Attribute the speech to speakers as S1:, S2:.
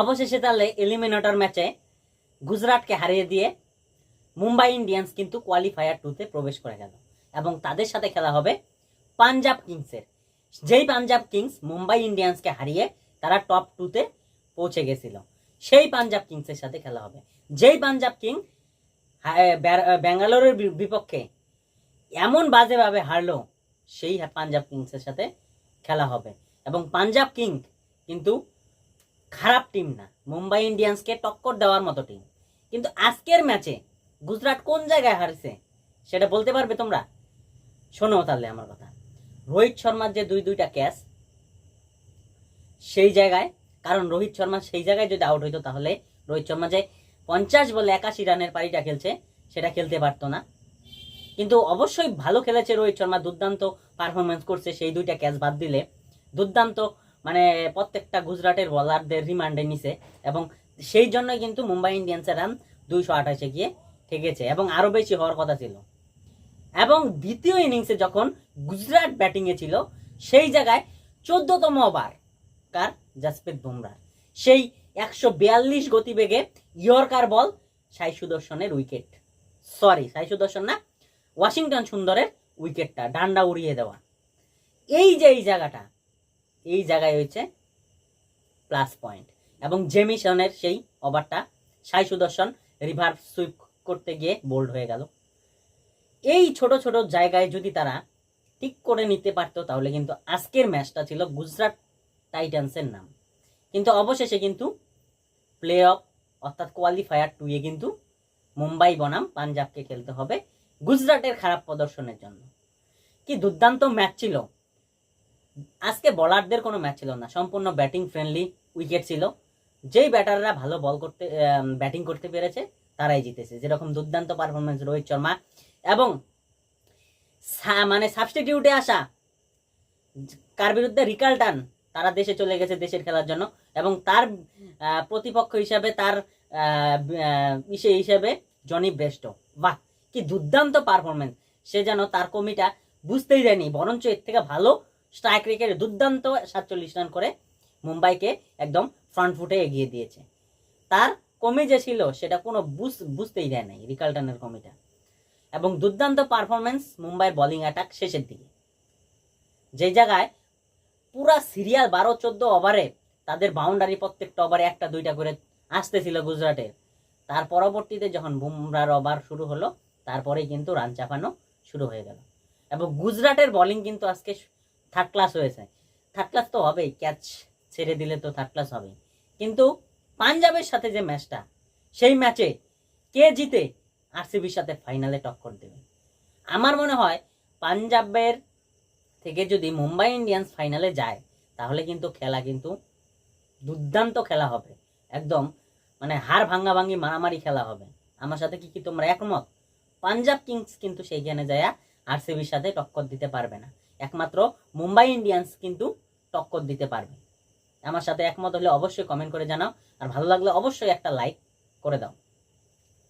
S1: অবশেষে তাহলে এলিমিনেটর ম্যাচে গুজরাটকে হারিয়ে দিয়ে মুম্বাই ইন্ডিয়ান্স কিন্তু কোয়ালিফায়ার টুতে প্রবেশ করে গেল। এবং তাদের সাথে খেলা হবে পাঞ্জাব কিংসের যেই পাঞ্জাব কিংস মুম্বাই ইন্ডিয়ান্সকে হারিয়ে তারা টপ টুতে পৌঁছে গেছিল। সেই পাঞ্জাব কিংসের সাথে খেলা হবে। যেই পাঞ্জাব কিং ব্যাঙ্গালোরের বিপক্ষে এমন বাজেভাবে হারলো, সেই পাঞ্জাব কিংসের সাথে খেলা হবে। এবং পাঞ্জাব কিং কিন্তু খারাপ টিম না। মুম্বাই ইন্ডিয়ান্সকে টক্কর দেওয়ার মতো টিম কিন্তু আজকের ম্যাচে গুজরাট কোন জায়গায় হারছে, সেটা বলতে পারবে তোমরা? শোনো তাহলে আমার কথা। রোহিত শর্মার যে দুই দুইটা ক্যাচ সেই জায়গায়, কারণ রোহিত শর্মা সেই জায়গায় যদি আউট হইতো তাহলে রোহিত শর্মা যে পঞ্চাশ বলে একাশি রানের পারিটা খেলছে, সেটা খেলতে পারতো না। কিন্তু অবশ্যই ভালো খেলেছে রোহিত শর্মা। দুর্দান্ত পারফরমেন্স করছে সেই দুইটা ক্যাচ বাদ দিলে। দুর্দান্ত প্রত্যেকটা গুজরাটের বলারদের রিমান্ডে নিছে এবং সেই জন্যই কিন্তু মুম্বাই ইন্ডিয়ান্সের রান দুইশো আঠাশে গিয়ে ঠেকেছে এবং আরও বেশি হওয়ার কথা ছিল। এবং দ্বিতীয় ইনিংসে যখন গুজরাট ব্যাটিংয়ে ছিল, সেই জায়গায় চোদ্দতম ওভার কার? জাসপ্রীত বুমরাহ সেই একশো বিয়াল্লিশ গতিবেগে ইয়র্কার বল সাই সুদর্শনের উইকেট সরি সাই সুদর্শন না, ওয়াশিংটন সুন্দরের উইকেটটা ডান্ডা উড়িয়ে দেওয়া। এই যে, এই জায়গাটা এই জায়গায় হয়েছে প্লাস পয়েন্ট এবং জেমিসনের সেই ওভারটা সাই সুদর্শন রিভার সুইপ করতে গিয়ে বোল্ড হয়ে গেল। এই ছোট ছোট জায়গায় যদি তারা ঠিক করে নিতে পারতো, তাহলে কিন্তু আজকের ম্যাচটা ছিল গুজরাট টাইটান্সের নাম। কিন্তু অবশেষে কিন্তু প্লে অফ অর্থাৎ কোয়ালিফায়ার টুয়ে কিন্তু মুম্বাই বনাম পাঞ্জাবকে খেলতে হবে গুজরাটের খারাপ প্রদর্শনের জন্য। কি দুর্দান্ত ম্যাচ ছিল আজকে বলারদের কোনো ম্যাচ ছিল না। সম্পূর্ণ ব্যাটিং ফ্রেন্ডলি উইকেট ছিল। যেই ব্যাটাররা ভালো বল করতে ব্যাটিং করতে পেরেছে, তারাই জিতেছে। যেরকম দুর্দান্ত পারফরমেন্স রোহিত শর্মা এবং মানে সাবস্টিটিউটে আসা কার বিরুদ্ধে? রিকাল্টান তারা দেশে চলে গেছে দেশের খেলার জন্য এবং তার প্রতিপক্ষ হিসাবে তার ইসে হিসেবে জনি বেস্ট। বাহ, কি দুর্দান্ত পারফরমেন্স সে যেন তার কমিটা বুঝতেই দেয়নি, বরঞ্চ এর থেকে ভালো স্ট্রাইক রেখে দুর্দান্ত সাতচল্লিশ রান করে মুম্বাইকে একদম ফ্রন্ট ফুটে এগিয়ে দিয়েছে। তার কমে যে ছিল, সেটা কোনো বুঝ- বুঝতেই দেয় নাই রিকাল্টনের কমিটা। এবং দুর্দান্ত পারফরমেন্স মুম্বাইয়ের বোলিং অ্যাটাক শেষের দিকে। যে জায়গায় পুরা সিরিয়াল বারো, চোদ্দ ওভারে তাদের বাউন্ডারি প্রত্যেকটা ওভারে একটা, দুইটা করে আসতেছিল গুজরাটের তার পরবর্তীতে যখন বুমরার ওভার শুরু হলো, তারপরেই কিন্তু রান চাপানো শুরু হয়ে গেল। এবং গুজরাটের বোলিং কিন্তু আজকে থার্ড ক্লাস হয়েছে। থার্ড ক্লাস তো হবেই ক্যাচ ছেড়ে দিলে তো থার্ড ক্লাস হবেই। কিন্তু পাঞ্জাবের সাথে যে ম্যাচটা সেই ম্যাচে কে জিতে আরসিবির সাথে ফাইনালে টক্কর দেবে। আমার মনে হয় পাঞ্জাবের থেকে যদি মুম্বাই ইন্ডিয়ান্স ফাইনালে যায়, তাহলে কিন্তু খেলা কিন্তু দুর্দান্ত খেলা হবে। একদম মানে হার ভাঙ্গা ভাঙ্গি মারামারি খেলা হবে। আমার সাথে কি কি তোমরা একমত? পাঞ্জাব কিংস কিন্তু সেইখানে যায় আরসিবির সাথে টক্কর দিতে পারবে না। একমাত্র মুম্বাই ইন্ডিয়ান্স কিন্তু টক্কর দিতে পারবে। আমার সাথে একমত হলে অবশ্যই কমেন্ট করে জানাও। আর ভালো লাগলে অবশ্যই একটা লাইক করে দাও।